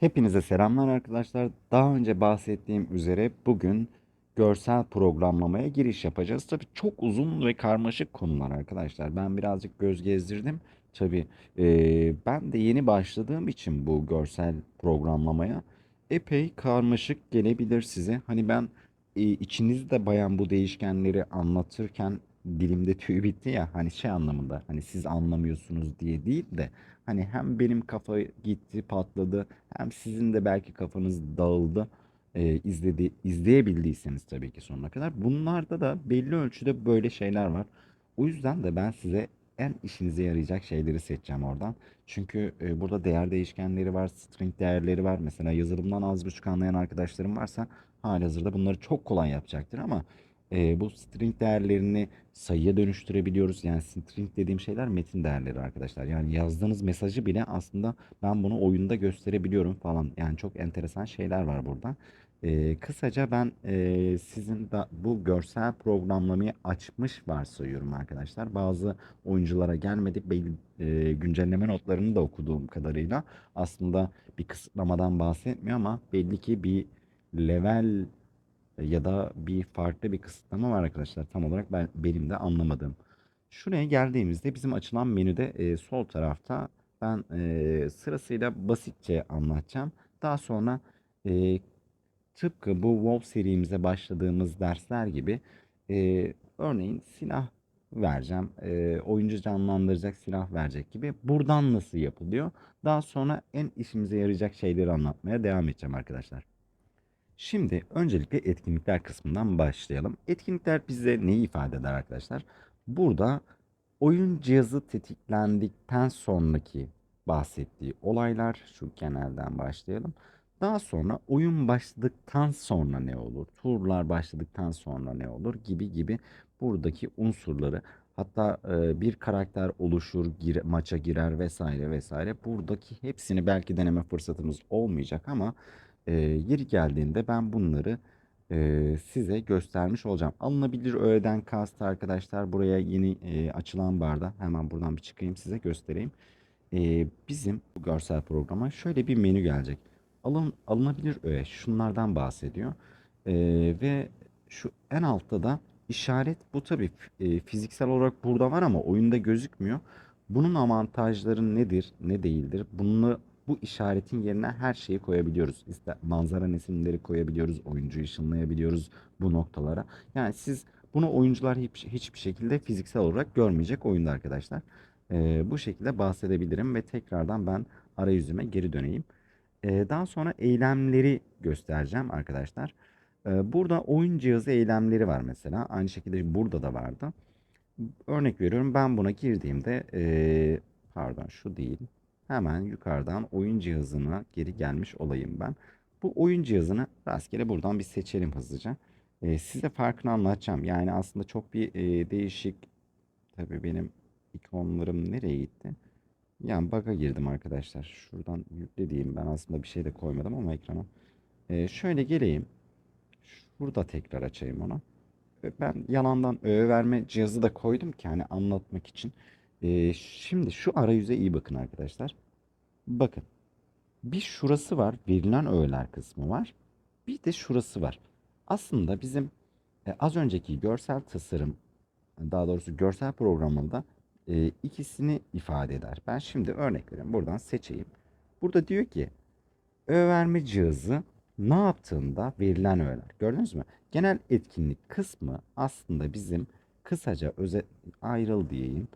Hepinize selamlar arkadaşlar. Daha önce bahsettiğim üzere bugün görsel programlamaya giriş yapacağız. Tabii çok uzun ve karmaşık konular arkadaşlar. Ben birazcık göz gezdirdim. Tabii eee, ben de yeni başladığım için bu görsel programlamaya epey karmaşık gelebilir size. Hani ben e, içinizde bayan bu değişkenleri anlatırken dilimde tüy bitti ya hani şey anlamında hani siz anlamıyorsunuz diye değil de hani hem benim kafa gitti patladı hem sizin de belki kafanız dağıldı e, izledi, izleyebildiyseniz tabii ki sonuna kadar. Bunlarda da belli ölçüde böyle şeyler var. O yüzden de ben size en işinize yarayacak şeyleri seçeceğim oradan. Çünkü e, burada değer değişkenleri var, string değerleri var. Mesela yazılımdan az buçuk anlayan arkadaşlarım varsa halihazırda bunları çok kolay yapacaktır ama e, bu string değerlerini sayıya dönüştürebiliyoruz. Yani string dediğim şeyler metin değerleri arkadaşlar. Yani yazdığınız mesajı bile aslında ben bunu oyunda gösterebiliyorum falan. Yani çok enteresan şeyler var burada. Ee, kısaca ben e, sizin da bu görsel programlamayı açmış varsayıyorum arkadaşlar. Bazı oyunculara gelmedi. Belli, e, güncelleme notlarını da okuduğum kadarıyla aslında bir kısıtlamadan bahsetmiyor ama belli ki bir level ya da bir farklı bir kısıtlama var arkadaşlar. Tam olarak ben benim de anlamadığım. Şuraya geldiğimizde bizim açılan menüde e, sol tarafta ben e, sırasıyla basitçe anlatacağım. Daha sonra e, tıpkı bu WoW serimize başladığımız dersler gibi e, örneğin silah vereceğim. E, oyuncu canlandıracak silah verecek gibi. Buradan nasıl yapılıyor? Daha sonra en işimize yarayacak şeyleri anlatmaya devam edeceğim arkadaşlar. Şimdi öncelikle etkinlikler kısmından başlayalım. Etkinlikler bize neyi ifade eder arkadaşlar? Burada oyun cihazı tetiklendikten sonraki bahsettiği olaylar şu genelden başlayalım. Daha sonra oyun başladıktan sonra ne olur? Turlar başladıktan sonra ne olur? Gibi gibi buradaki unsurları hatta e, bir karakter oluşur, gir, maça girer vesaire vesaire. Buradaki hepsini belki deneme fırsatımız olmayacak ama e, yeri geldiğinde ben bunları e, size göstermiş olacağım. Alınabilir öğeden kast arkadaşlar buraya yeni e, açılan barda hemen buradan bir çıkayım size göstereyim. E, bizim bu görsel programa şöyle bir menü gelecek. Alın, alınabilir öğe şunlardan bahsediyor. E, ve şu en altta da işaret bu tabii e, fiziksel olarak burada var ama oyunda gözükmüyor. Bunun avantajları nedir, ne değildir? Bunu bu işaretin yerine her şeyi koyabiliyoruz. İşte manzara resimleri koyabiliyoruz, oyuncuyu ışınlayabiliyoruz bu noktalara. Yani siz bunu oyuncular hiç, hiçbir şekilde fiziksel olarak görmeyecek oyunda arkadaşlar. Ee, bu şekilde bahsedebilirim ve tekrardan ben arayüzüme geri döneyim. Ee, daha sonra eylemleri göstereceğim arkadaşlar. Ee, burada oyun cihazı eylemleri var mesela. Aynı şekilde burada da vardı. Örnek veriyorum ben buna girdiğimde ee, pardon şu değil. Hemen yukarıdan oyun cihazına geri gelmiş olayım ben. Bu oyun cihazını rastgele buradan bir seçelim hızlıca. Ee, size farkını anlatacağım. Yani aslında çok bir e, değişik. Tabii benim ikonlarım nereye gitti? Yani bug'a girdim arkadaşlar. Şuradan yükle diyeyim. Ben aslında bir şey de koymadım ama ekrana. Ee, şöyle geleyim. Burada tekrar açayım onu. Ben yalandan öğe verme cihazı da koydum ki hani anlatmak için. Ee, şimdi şu arayüze iyi bakın arkadaşlar. Bakın. Bir şurası var. Verilen öğeler kısmı var. Bir de şurası var. Aslında bizim e, az önceki görsel tasarım daha doğrusu görsel programında e, ikisini ifade eder. Ben şimdi örnek vereyim. Buradan seçeyim. Burada diyor ki öğe verme cihazı ne yaptığında verilen öğeler. Gördünüz mü? Genel etkinlik kısmı aslında bizim kısaca özet ayrıl diyeyim.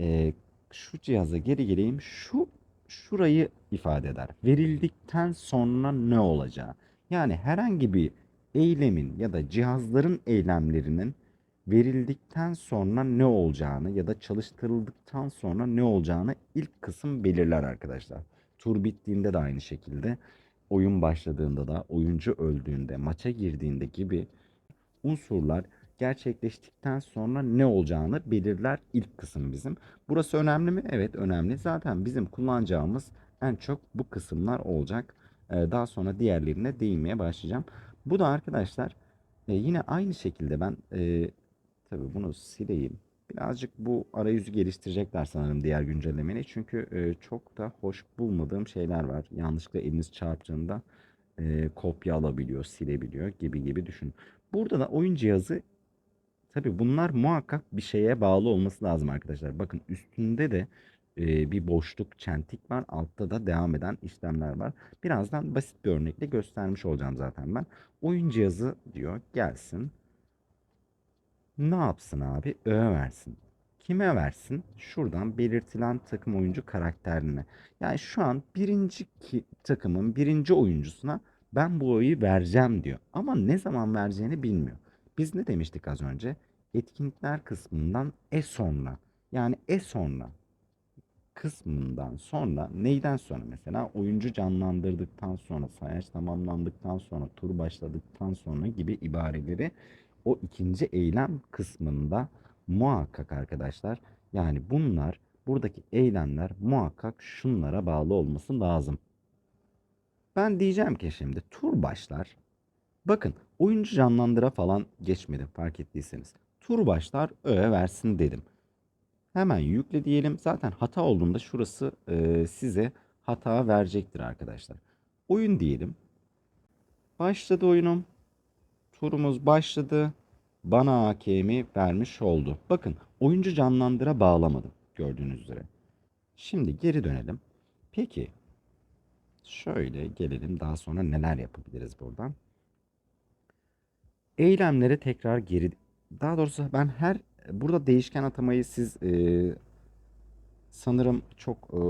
E, şu cihaza geri geleyim. Şu şurayı ifade eder. Verildikten sonra ne olacağı. Yani herhangi bir eylemin ya da cihazların eylemlerinin verildikten sonra ne olacağını ya da çalıştırıldıktan sonra ne olacağını ilk kısım belirler arkadaşlar. Tur bittiğinde de aynı şekilde, oyun başladığında da, oyuncu öldüğünde, maça girdiğinde gibi unsurlar gerçekleştikten sonra ne olacağını belirler ilk kısım bizim. Burası önemli mi? Evet önemli. Zaten bizim kullanacağımız en çok bu kısımlar olacak. Ee, daha sonra diğerlerine değinmeye başlayacağım. Bu da arkadaşlar e, yine aynı şekilde ben e, tabii bunu sileyim. Birazcık bu arayüzü geliştirecekler sanırım diğer güncellemeyle. Çünkü e, çok da hoş bulmadığım şeyler var. Yanlışlıkla eliniz çarptığında e, kopya alabiliyor, silebiliyor gibi gibi düşün. Burada da oyun cihazı tabii bunlar muhakkak bir şeye bağlı olması lazım arkadaşlar. Bakın üstünde de e, bir boşluk, çentik var. Altta da devam eden işlemler var. Birazdan basit bir örnekle göstermiş olacağım zaten ben. Oyun cihazı diyor gelsin. Ne yapsın abi? Öğe versin. Kime versin? Şuradan belirtilen takım oyuncu karakterine. Yani şu an birinci ki, takımın birinci oyuncusuna ben bu oyu vereceğim diyor. Ama ne zaman vereceğini bilmiyor. Biz ne demiştik az önce? Etkinlikler kısmından e sonra. Yani e sonra kısmından sonra neyden sonra mesela oyuncu canlandırdıktan sonra sayaç tamamlandıktan sonra tur başladıktan sonra gibi ibareleri o ikinci eylem kısmında muhakkak arkadaşlar yani bunlar buradaki eylemler muhakkak şunlara bağlı olması lazım. Ben diyeceğim ki şimdi tur başlar. Bakın oyuncu canlandıra falan geçmedim fark ettiyseniz. Tur başlar öğe versin dedim. Hemen yükle diyelim. Zaten hata olduğunda şurası e, size hata verecektir arkadaşlar. Oyun diyelim. Başladı oyunum. Turumuz başladı. Bana hakemi vermiş oldu. Bakın oyuncu canlandıra bağlamadım gördüğünüz üzere. Şimdi geri dönelim. Peki şöyle gelelim daha sonra neler yapabiliriz buradan. Eylemlere tekrar geri daha doğrusu ben her burada değişken atamayı siz e, sanırım çok e,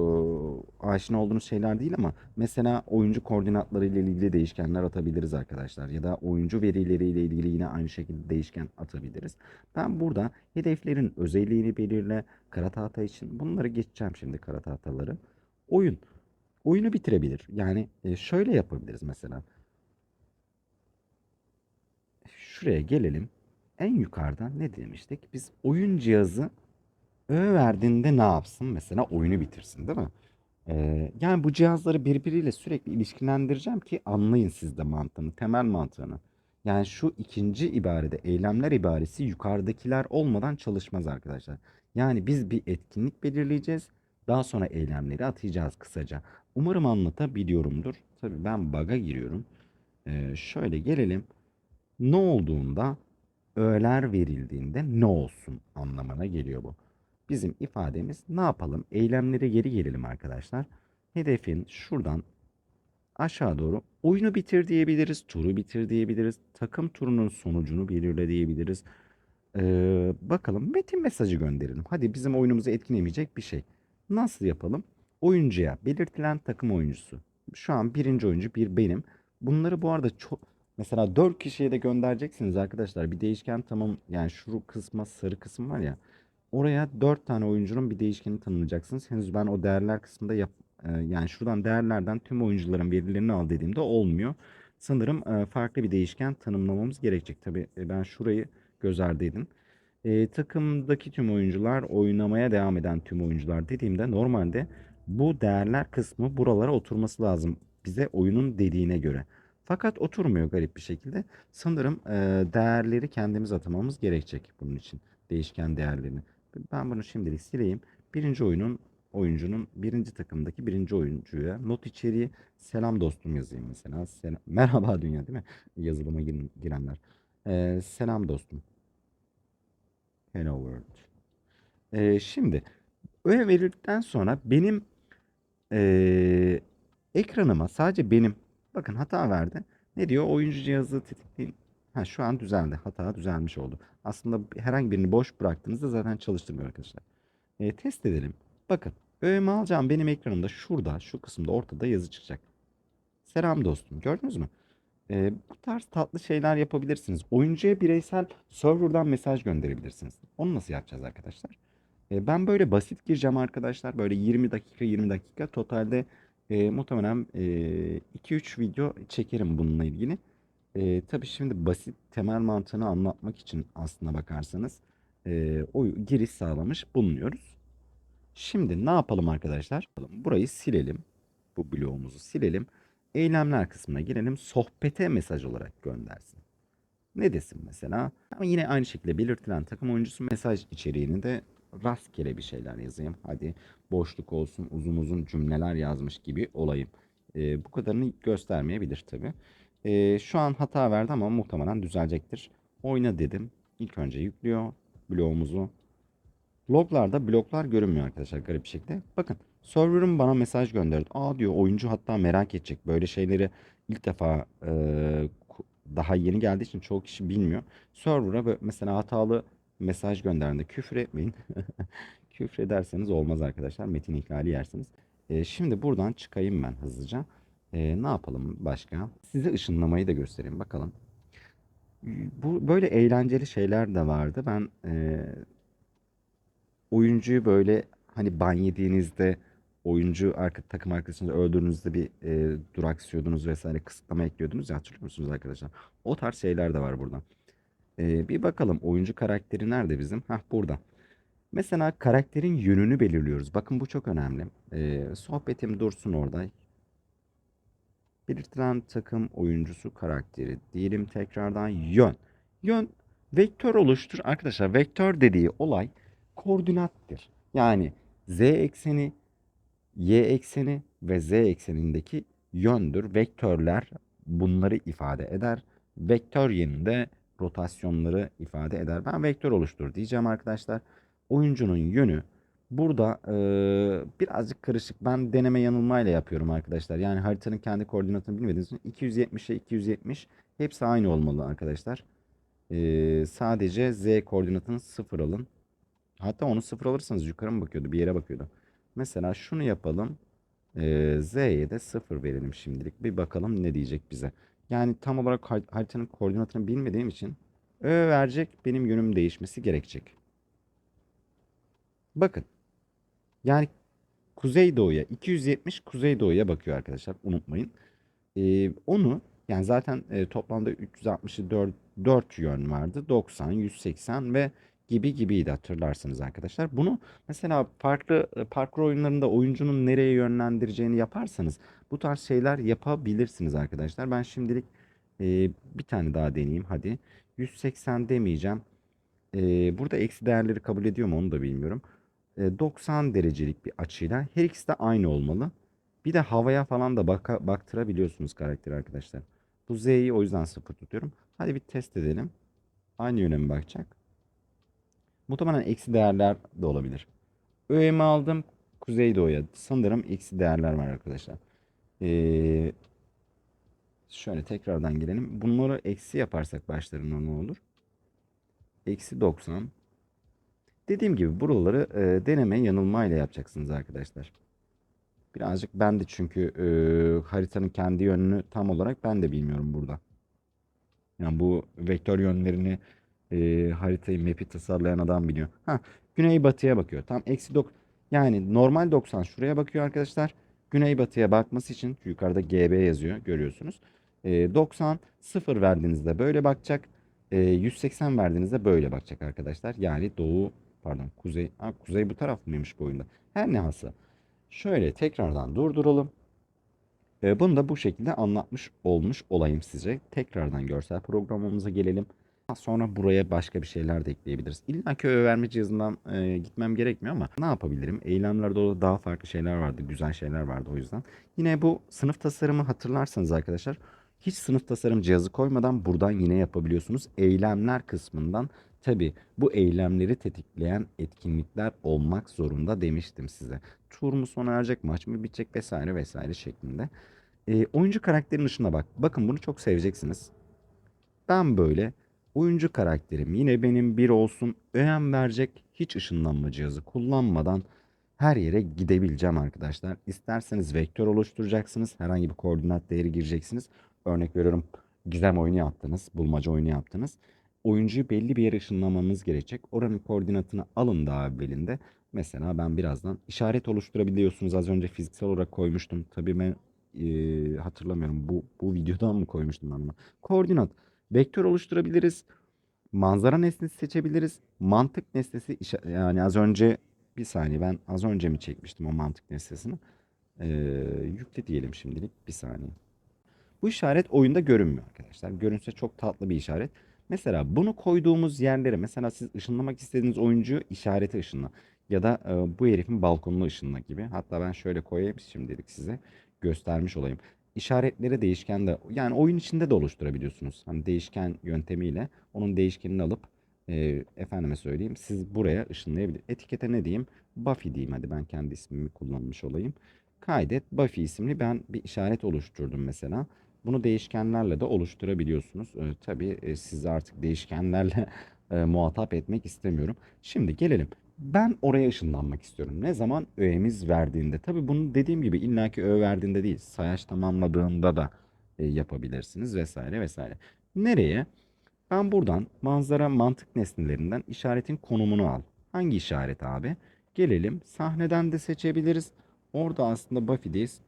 aşina olduğunuz şeyler değil ama mesela oyuncu koordinatları ile ilgili değişkenler atabiliriz arkadaşlar ya da oyuncu verileri ile ilgili yine aynı şekilde değişken atabiliriz. Ben burada hedeflerin özelliğini belirle kara tahta için bunları geçeceğim şimdi kara tahtaları. Oyun oyunu bitirebilir. Yani e, şöyle yapabiliriz mesela. Şuraya gelelim. En yukarıda ne demiştik? Biz oyun cihazı öğe verdiğinde ne yapsın? Mesela oyunu bitirsin değil mi? Ee, yani bu cihazları birbiriyle sürekli ilişkilendireceğim ki anlayın siz de mantığını, temel mantığını. Yani şu ikinci ibarede eylemler ibaresi yukarıdakiler olmadan çalışmaz arkadaşlar. Yani biz bir etkinlik belirleyeceğiz. Daha sonra eylemleri atacağız kısaca. Umarım anlatabiliyorumdur. Tabii ben bug'a giriyorum. Ee, şöyle gelelim. Ne olduğunda öğeler verildiğinde ne olsun anlamına geliyor bu. Bizim ifademiz ne yapalım? Eylemlere geri gelelim arkadaşlar. Hedefin şuradan aşağı doğru oyunu bitir diyebiliriz, turu bitir diyebiliriz, takım turunun sonucunu belirle diyebiliriz. Ee, bakalım metin mesajı gönderelim. Hadi bizim oyunumuzu etkilemeyecek bir şey. Nasıl yapalım? Oyuncuya belirtilen takım oyuncusu. Şu an birinci oyuncu bir benim. Bunları bu arada çok mesela 4 kişiye de göndereceksiniz arkadaşlar. Bir değişken tamam yani şu kısma sarı kısım var ya. Oraya 4 tane oyuncunun bir değişkeni tanımlayacaksınız. Henüz ben o değerler kısmında yap e, yani şuradan değerlerden tüm oyuncuların verilerini al dediğimde olmuyor. Sanırım e, farklı bir değişken tanımlamamız gerekecek. Tabii e, ben şurayı göz ardı edin. E, takımdaki tüm oyuncular oynamaya devam eden tüm oyuncular dediğimde normalde bu değerler kısmı buralara oturması lazım bize oyunun dediğine göre. Fakat oturmuyor garip bir şekilde. Sanırım e, değerleri kendimiz atamamız gerekecek bunun için. Değişken değerlerini. Ben bunu şimdilik sileyim. Birinci oyunun oyuncunun birinci takımdaki birinci oyuncuya not içeriği selam dostum yazayım mesela. Selam, merhaba dünya değil mi? Yazılıma giren, girenler. E, selam dostum. Hello world. E, şimdi öğe verildikten sonra benim e, ekranıma sadece benim bakın hata verdi. Ne diyor? Oyuncu cihazı tetikleyin. Ha şu an düzeldi. Hata düzelmiş oldu. Aslında herhangi birini boş bıraktığınızda zaten çalıştırmıyor arkadaşlar. E, test edelim. Bakın öğemi alacağım benim ekranımda şurada şu kısımda ortada yazı çıkacak. Selam dostum gördünüz mü? E, bu tarz tatlı şeyler yapabilirsiniz. Oyuncuya bireysel serverdan mesaj gönderebilirsiniz. Onu nasıl yapacağız arkadaşlar? E, ben böyle basit gireceğim arkadaşlar. Böyle 20 dakika 20 dakika totalde e, muhtemelen e, 2-3 video çekerim bununla ilgili. E, tabii şimdi basit temel mantığını anlatmak için aslına bakarsanız e, o giriş sağlamış bulunuyoruz. Şimdi ne yapalım arkadaşlar? Burayı silelim. Bu bloğumuzu silelim. Eylemler kısmına girelim. Sohbete mesaj olarak göndersin. Ne desin mesela? Ama yine aynı şekilde belirtilen takım oyuncusu mesaj içeriğini de rastgele bir şeyler yazayım. Hadi boşluk olsun uzun uzun cümleler yazmış gibi olayım. Ee, bu kadarını göstermeyebilir tabii. Ee, şu an hata verdi ama muhtemelen düzelecektir. Oyna dedim. İlk önce yüklüyor bloğumuzu. Loglarda bloklar görünmüyor arkadaşlar garip bir şekilde. Bakın server'ım bana mesaj gönderdi. Aa diyor oyuncu hatta merak edecek. Böyle şeyleri ilk defa e, daha yeni geldiği için çoğu kişi bilmiyor. Server'a mesela hatalı mesaj gönderdiğinde küfür etmeyin. Küfür ederseniz olmaz arkadaşlar. Metin ihlali yersiniz. E, şimdi buradan çıkayım ben hızlıca. E, ne yapalım başka? Size ışınlamayı da göstereyim bakalım. Bu böyle eğlenceli şeyler de vardı. Ben e, oyuncuyu böyle hani ban yediğinizde oyuncu arka, takım arkadaşınızı öldürdüğünüzde bir e, duraksıyordunuz vesaire kısıtlama ekliyordunuz ya hatırlıyor musunuz arkadaşlar? O tarz şeyler de var burada. E, bir bakalım oyuncu karakteri nerede bizim? Hah burada. Mesela karakterin yönünü belirliyoruz. Bakın bu çok önemli. E, sohbetim dursun orada. Belirtilen takım oyuncusu karakteri. Diyelim tekrardan yön. Yön vektör oluştur. Arkadaşlar vektör dediği olay koordinattır. Yani z ekseni, y ekseni ve z eksenindeki yöndür. Vektörler bunları ifade eder. Vektör yerinde rotasyonları ifade eder. Ben vektör oluştur diyeceğim arkadaşlar. Oyuncunun yönü Burada eee, birazcık karışık. Ben deneme yanılmayla yapıyorum arkadaşlar. Yani haritanın kendi koordinatını bilmediğiniz için 270'e 270 hepsi aynı olmalı arkadaşlar. Eee, sadece z koordinatını sıfır alın. Hatta onu sıfır alırsanız yukarı mı bakıyordu? Bir yere bakıyordu. Mesela şunu yapalım. Eee, z'ye de sıfır verelim şimdilik. Bir bakalım ne diyecek bize. Yani tam olarak har- haritanın koordinatını bilmediğim için ö verecek benim yönüm değişmesi gerekecek. Bakın. Yani Kuzeydoğu'ya 270 Kuzeydoğu'ya bakıyor arkadaşlar unutmayın. Ee, onu yani zaten e, toplamda 360'ı 4, 4 yön vardı. 90, 180 ve gibi gibiydi hatırlarsınız arkadaşlar. Bunu mesela farklı e, parkur oyunlarında oyuncunun nereye yönlendireceğini yaparsanız bu tarz şeyler yapabilirsiniz arkadaşlar. Ben şimdilik e, bir tane daha deneyeyim hadi. 180 demeyeceğim. E, burada eksi değerleri kabul ediyor mu onu da bilmiyorum e, 90 derecelik bir açıyla her ikisi de aynı olmalı. Bir de havaya falan da baka, baktırabiliyorsunuz karakteri arkadaşlar. Bu Z'yi o yüzden sıfır tutuyorum. Hadi bir test edelim. Aynı yöne mi bakacak? Muhtemelen eksi değerler de olabilir. Öğemi aldım. Kuzeydoğu'ya. Sanırım eksi değerler var arkadaşlar. Ee, şöyle tekrardan gelelim. Bunları eksi yaparsak başlarına ne olur? Eksi 90. Dediğim gibi buraları e, deneme yanılmayla yapacaksınız arkadaşlar. Birazcık ben de çünkü e, haritanın kendi yönünü tam olarak ben de bilmiyorum burada. Yani bu vektör yönlerini e, haritayı map'i tasarlayan adam biliyor. Ha, güneybatıya bakıyor. Tam eksi dok yani normal 90 şuraya bakıyor arkadaşlar. Güneybatıya bakması için yukarıda GB yazıyor görüyorsunuz. E, 90 0 verdiğinizde böyle bakacak. E, 180 verdiğinizde böyle bakacak arkadaşlar. Yani doğu pardon kuzey. Ha, kuzey bu taraf mıymış bu oyunda? Her neyse. Şöyle tekrardan durduralım. E, bunu da bu şekilde anlatmış olmuş olayım size. Tekrardan görsel programımıza gelelim. Sonra buraya başka bir şeyler de ekleyebiliriz. İlla ki verme cihazından e, gitmem gerekmiyor ama ne yapabilirim? Eylemlerde o daha farklı şeyler vardı, güzel şeyler vardı o yüzden. Yine bu sınıf tasarımı hatırlarsanız arkadaşlar hiç sınıf tasarım cihazı koymadan buradan yine yapabiliyorsunuz. Eylemler kısmından tabi bu eylemleri tetikleyen etkinlikler olmak zorunda demiştim size. Tur mu sona erecek, maç mı bitecek vesaire vesaire şeklinde. E, oyuncu karakterin dışına bak. Bakın bunu çok seveceksiniz. Ben böyle oyuncu karakterim yine benim bir olsun önem verecek hiç ışınlanma cihazı kullanmadan her yere gidebileceğim arkadaşlar. İsterseniz vektör oluşturacaksınız. Herhangi bir koordinat değeri gireceksiniz. Örnek veriyorum gizem oyunu yaptınız, bulmaca oyunu yaptınız. Oyuncuyu belli bir yere ışınlamanız gerekecek. Oranın koordinatını alın daha evvelinde. Mesela ben birazdan işaret oluşturabiliyorsunuz. Az önce fiziksel olarak koymuştum. Tabii ben eee, hatırlamıyorum. Bu, bu videodan mı koymuştum ben bunu? Koordinat. Vektör oluşturabiliriz. Manzara nesnesi seçebiliriz. Mantık nesnesi yani az önce bir saniye ben az önce mi çekmiştim o mantık nesnesini? Eee, yükle diyelim şimdilik bir saniye. Bu işaret oyunda görünmüyor arkadaşlar. Görünse çok tatlı bir işaret. Mesela bunu koyduğumuz yerlere mesela siz ışınlamak istediğiniz oyuncuyu işareti ışınla ya da e, bu herifin balkonunu ışınla gibi. Hatta ben şöyle koyayım şimdilik size göstermiş olayım. İşaretleri değişken de yani oyun içinde de oluşturabiliyorsunuz. Hani değişken yöntemiyle onun değişkenini alıp e, efendime söyleyeyim siz buraya ışınlayabilir. Etikete ne diyeyim? Buffy diyeyim hadi ben kendi ismimi kullanmış olayım. Kaydet Buffy isimli ben bir işaret oluşturdum mesela. Bunu değişkenlerle de oluşturabiliyorsunuz. E, tabii e, sizi artık değişkenlerle e, muhatap etmek istemiyorum. Şimdi gelelim. Ben oraya ışınlanmak istiyorum. Ne zaman öğemiz verdiğinde. Tabii bunu dediğim gibi illaki öğe verdiğinde değil. Sayaç tamamladığında da e, yapabilirsiniz vesaire vesaire. Nereye? Ben buradan manzara mantık nesnelerinden işaretin konumunu al. Hangi işaret abi? Gelelim sahneden de seçebiliriz. Orada aslında Buffy'deyiz.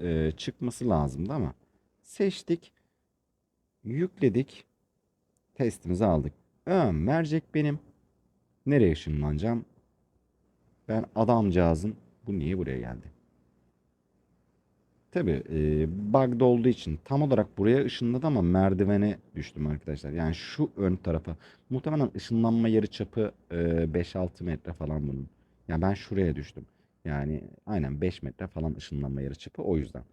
E, çıkması lazımdı ama seçtik. Yükledik. Testimizi aldık. Öğen mercek benim. Nereye ışınlanacağım? Ben adamcağızın bu niye buraya geldi? Tabii e, bug'da olduğu için tam olarak buraya ışınladı ama merdivene düştüm arkadaşlar. Yani şu ön tarafa. Muhtemelen ışınlanma yarı çapı e, 5-6 metre falan bunun. Yani ben şuraya düştüm. Yani aynen 5 metre falan ışınlanma yarı çapı o yüzden.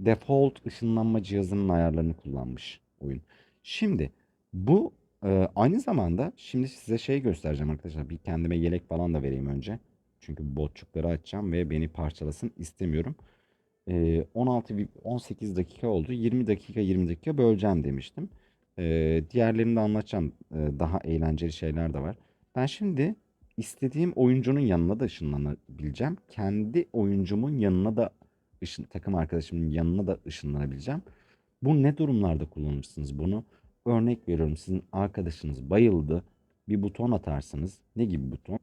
Default ışınlanma cihazının ayarlarını kullanmış oyun. Şimdi bu e, aynı zamanda şimdi size şey göstereceğim arkadaşlar. Bir kendime yelek falan da vereyim önce. Çünkü botçukları açacağım ve beni parçalasın istemiyorum. E, 16 bir- 18 dakika oldu. 20 dakika 20 dakika böleceğim demiştim. E, diğerlerini de anlatacağım. E, daha eğlenceli şeyler de var. Ben şimdi istediğim oyuncunun yanına da ışınlanabileceğim. Kendi oyuncumun yanına da ışın, takım arkadaşımın yanına da ışınlanabileceğim. Bu ne durumlarda kullanırsınız bunu? Örnek veriyorum sizin arkadaşınız bayıldı. Bir buton atarsınız. Ne gibi buton?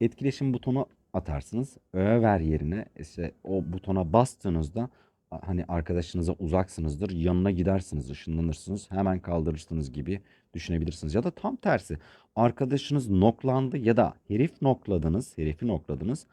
Etkileşim butonu atarsınız. Öğe ver yerine işte o butona bastığınızda hani arkadaşınıza uzaksınızdır. Yanına gidersiniz, ışınlanırsınız. Hemen kaldırırsınız gibi düşünebilirsiniz. Ya da tam tersi. Arkadaşınız noklandı ya da herif nokladınız, herifi nokladınız.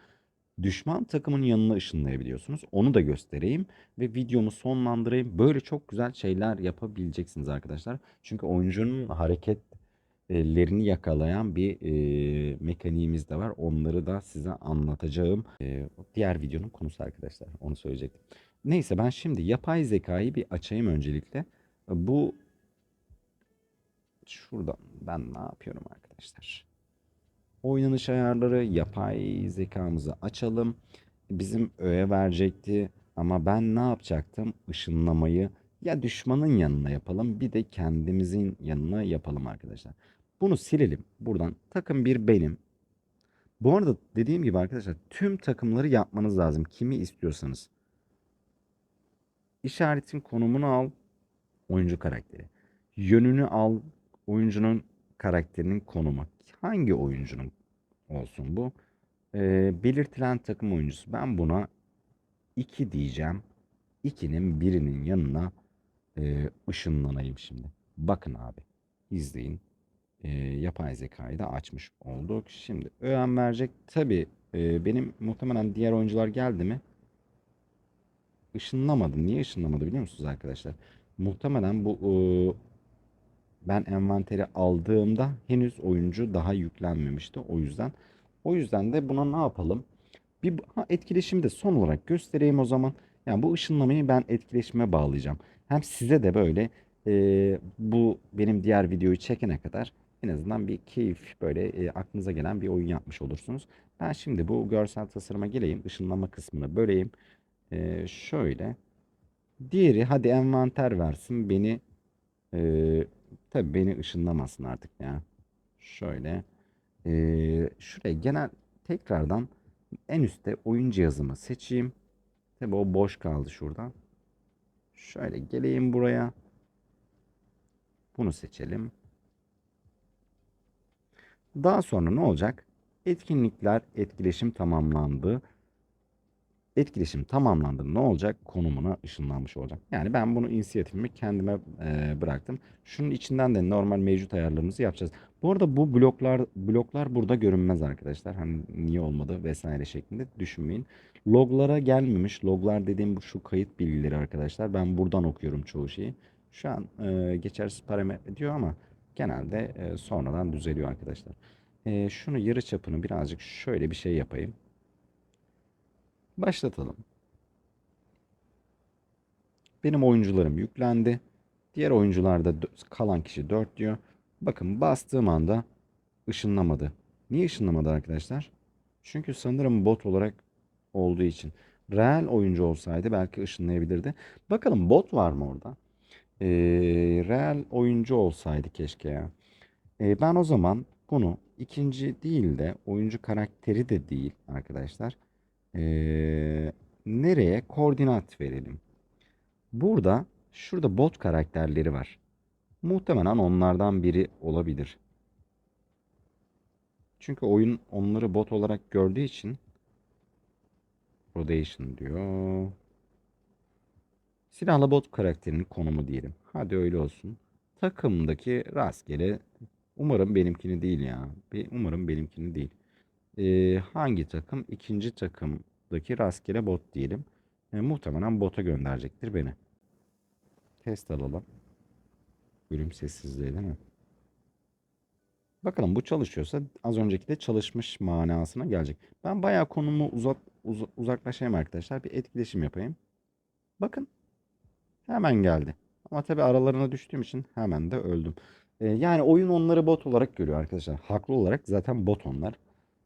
Düşman takımın yanına ışınlayabiliyorsunuz. Onu da göstereyim ve videomu sonlandırayım. Böyle çok güzel şeyler yapabileceksiniz arkadaşlar. Çünkü oyuncunun hareketlerini yakalayan bir e, mekaniğimiz de var. Onları da size anlatacağım. E, diğer videonun konusu arkadaşlar. Onu söyleyecektim. Neyse ben şimdi yapay zekayı bir açayım öncelikle. Bu şuradan ben ne yapıyorum arkadaşlar? Oynanış ayarları, yapay zekamızı açalım. Bizim öğe verecekti ama ben ne yapacaktım? Işınlamayı ya düşmanın yanına yapalım bir de kendimizin yanına yapalım arkadaşlar. Bunu silelim. Buradan takım bir benim. Bu arada dediğim gibi arkadaşlar tüm takımları yapmanız lazım. Kimi istiyorsanız. İşaretin konumunu al. Oyuncu karakteri. Yönünü al. Oyuncunun karakterinin konumu. Hangi oyuncunun olsun bu? Ee, belirtilen takım oyuncusu. Ben buna 2 diyeceğim. 2'nin birinin yanına e, ışınlanayım şimdi. Bakın abi. izleyin. E, yapay zekayı da açmış olduk. Şimdi öğen verecek. Tabii e, benim muhtemelen diğer oyuncular geldi mi? Işınlamadı. Niye ışınlamadı biliyor musunuz arkadaşlar? Muhtemelen bu e, ben envanteri aldığımda henüz oyuncu daha yüklenmemişti. O yüzden o yüzden de buna ne yapalım? Bir ha, etkileşimi de son olarak göstereyim o zaman. Yani bu ışınlamayı ben etkileşime bağlayacağım. Hem size de böyle e, bu benim diğer videoyu çekene kadar en azından bir keyif böyle e, aklınıza gelen bir oyun yapmış olursunuz. Ben şimdi bu görsel tasarıma geleyim. ışınlama kısmını böleyim. E, şöyle. Diğeri hadi envanter versin. Beni e, tabii beni ışınlamasın artık ya. Şöyle. e, şuraya genel tekrardan en üstte oyun cihazımı seçeyim. Tabii o boş kaldı şuradan. Şöyle geleyim buraya. Bunu seçelim. Daha sonra ne olacak? Etkinlikler, etkileşim tamamlandı. Etkileşim tamamlandı. Ne olacak? Konumuna ışınlanmış olacak. Yani ben bunu inisiyatifimi kendime e, bıraktım. Şunun içinden de normal mevcut ayarlarımızı yapacağız. Bu arada bu bloklar bloklar burada görünmez arkadaşlar. Hani niye olmadı vesaire şeklinde düşünmeyin. Loglara gelmemiş. Loglar dediğim bu şu kayıt bilgileri arkadaşlar. Ben buradan okuyorum çoğu şeyi. Şu an e, geçersiz parametre diyor ama genelde e, sonradan düzeliyor arkadaşlar. E, şunu yarı çapını birazcık şöyle bir şey yapayım. Başlatalım. Benim oyuncularım yüklendi. Diğer oyuncularda kalan kişi 4 diyor. Bakın bastığım anda ışınlamadı. Niye ışınlamadı arkadaşlar? Çünkü sanırım bot olarak olduğu için. Real oyuncu olsaydı belki ışınlayabilirdi. Bakalım bot var mı orada? Ee, real oyuncu olsaydı keşke ya. Ee, ben o zaman bunu ikinci değil de oyuncu karakteri de değil arkadaşlar. Ee, nereye? Koordinat verelim. Burada şurada bot karakterleri var. Muhtemelen onlardan biri olabilir. Çünkü oyun onları bot olarak gördüğü için Rodation diyor. Silahlı bot karakterinin konumu diyelim. Hadi öyle olsun. Takımdaki rastgele umarım benimkini değil ya. Umarım benimkini değil. Ee, hangi takım? İkinci takımdaki rastgele bot diyelim. E, muhtemelen bota gönderecektir beni. Test alalım. Bölüm sessizliği değil mi? Bakalım bu çalışıyorsa az önceki de çalışmış manasına gelecek. Ben bayağı konumu uzak uz- uzaklaşayım arkadaşlar. Bir etkileşim yapayım. Bakın hemen geldi. Ama tabii aralarına düştüğüm için hemen de öldüm. Ee, yani oyun onları bot olarak görüyor arkadaşlar. Haklı olarak zaten bot onlar.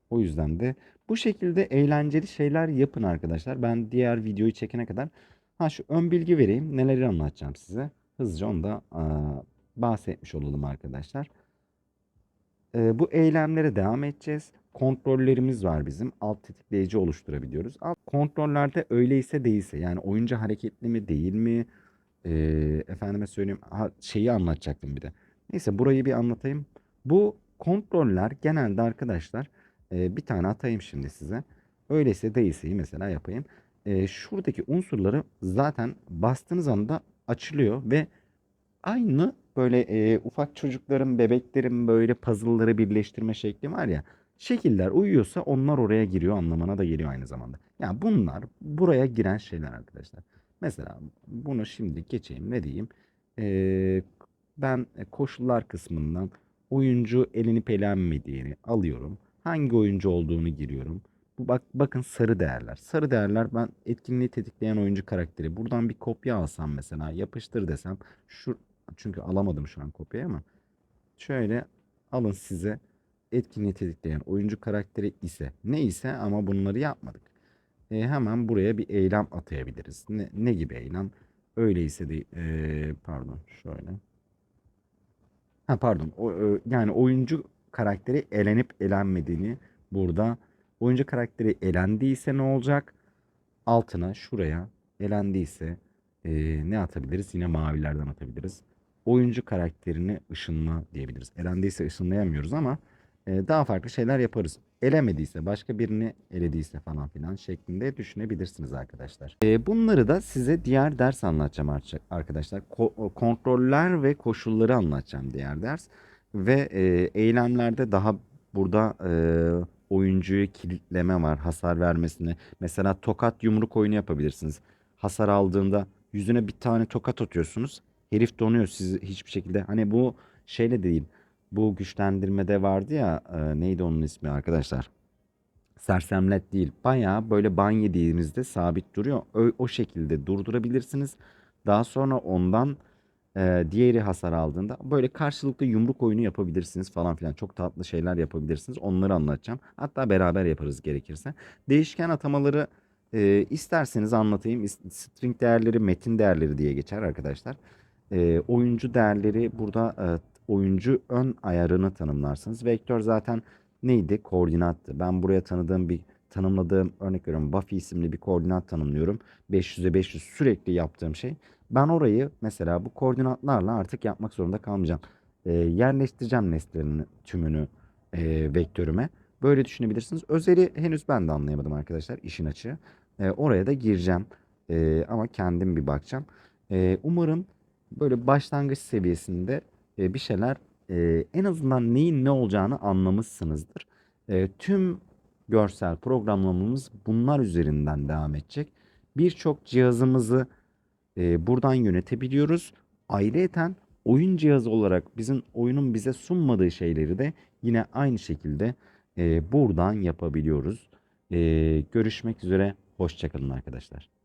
O yüzden de bu şekilde eğlenceli şeyler yapın arkadaşlar. Ben diğer videoyu çekene kadar ha şu ön bilgi vereyim. Neleri anlatacağım size. Hızlıca onu da bahsetmiş olalım arkadaşlar. Ee, bu eylemlere devam edeceğiz. Kontrollerimiz var bizim. Alt tetikleyici oluşturabiliyoruz. Alt kontrollerde öyleyse değilse yani oyuncu hareketli mi değil mi? Ee, efendime söyleyeyim ha, şeyi anlatacaktım bir de. Neyse burayı bir anlatayım. Bu kontroller genelde arkadaşlar bir tane atayım şimdi size. Öyleyse değilseyi mesela yapayım. Şuradaki unsurları zaten bastığınız anda açılıyor ve Aynı böyle ufak çocukların, bebeklerin böyle puzzle'ları birleştirme şekli var ya. Şekiller uyuyorsa onlar oraya giriyor anlamına da geliyor aynı zamanda. Yani bunlar buraya giren şeyler arkadaşlar. Mesela bunu şimdi geçeyim ne diyeyim. Ee, ben koşullar kısmından oyuncu elenip elenmediğini alıyorum. Hangi oyuncu olduğunu giriyorum. Bu bak bakın sarı değerler. Sarı değerler ben etkinliği tetikleyen oyuncu karakteri. Buradan bir kopya alsam mesela yapıştır desem şu çünkü alamadım şu an kopyayı ama şöyle alın size etkinliği tetikleyen oyuncu karakteri ise ne ise ama bunları yapmadık. E, hemen buraya bir eylem atayabiliriz. Ne, ne gibi eylem? Öyleyse de e, pardon şöyle. Ha pardon. O, e, yani oyuncu karakteri elenip elenmediğini burada oyuncu karakteri elendiyse ne olacak? Altına şuraya elendiyse e, ne atabiliriz? Yine mavilerden atabiliriz. Oyuncu karakterini ışınla diyebiliriz. Elendiyse ışınlayamıyoruz ama e, daha farklı şeyler yaparız. Elemediyse, başka birini elediyse falan filan şeklinde düşünebilirsiniz arkadaşlar. E, bunları da size diğer ders anlatacağım ar- arkadaşlar. Ko- kontroller ve koşulları anlatacağım diğer ders. Ve e, eylemlerde daha burada e, oyuncuyu kilitleme var, hasar vermesini. Mesela tokat yumruk oyunu yapabilirsiniz. Hasar aldığında yüzüne bir tane tokat atıyorsunuz. Herif donuyor sizi hiçbir şekilde. Hani bu şeyle değil. Bu güçlendirmede vardı ya e, neydi onun ismi arkadaşlar? Sersemlet değil. Bayağı böyle ban yediğimizde sabit duruyor. O, o şekilde durdurabilirsiniz. Daha sonra ondan e, diğeri hasar aldığında böyle karşılıklı yumruk oyunu yapabilirsiniz falan filan. Çok tatlı şeyler yapabilirsiniz. Onları anlatacağım. Hatta beraber yaparız gerekirse. Değişken atamaları e, isterseniz anlatayım. String değerleri metin değerleri diye geçer arkadaşlar. E, oyuncu değerleri burada e, oyuncu ön ayarını tanımlarsınız. Vektör zaten neydi? Koordinattı. Ben buraya tanıdığım bir tanımladığım örnek veriyorum Buffy isimli bir koordinat tanımlıyorum. 500'e 500 sürekli yaptığım şey. Ben orayı mesela bu koordinatlarla artık yapmak zorunda kalmayacağım. Ee, yerleştireceğim nesnelerin tümünü e, vektörüme. Böyle düşünebilirsiniz. Özeli henüz ben de anlayamadım arkadaşlar işin açığı. Ee, oraya da gireceğim. Ee, ama kendim bir bakacağım. Ee, umarım böyle başlangıç seviyesinde e, bir şeyler e, en azından neyin ne olacağını anlamışsınızdır. E, tüm görsel programlamamız bunlar üzerinden devam edecek. Birçok cihazımızı e, buradan yönetebiliyoruz. Ayrıyeten oyun cihazı olarak bizim oyunun bize sunmadığı şeyleri de yine aynı şekilde e, buradan yapabiliyoruz. E, görüşmek üzere. Hoşçakalın arkadaşlar.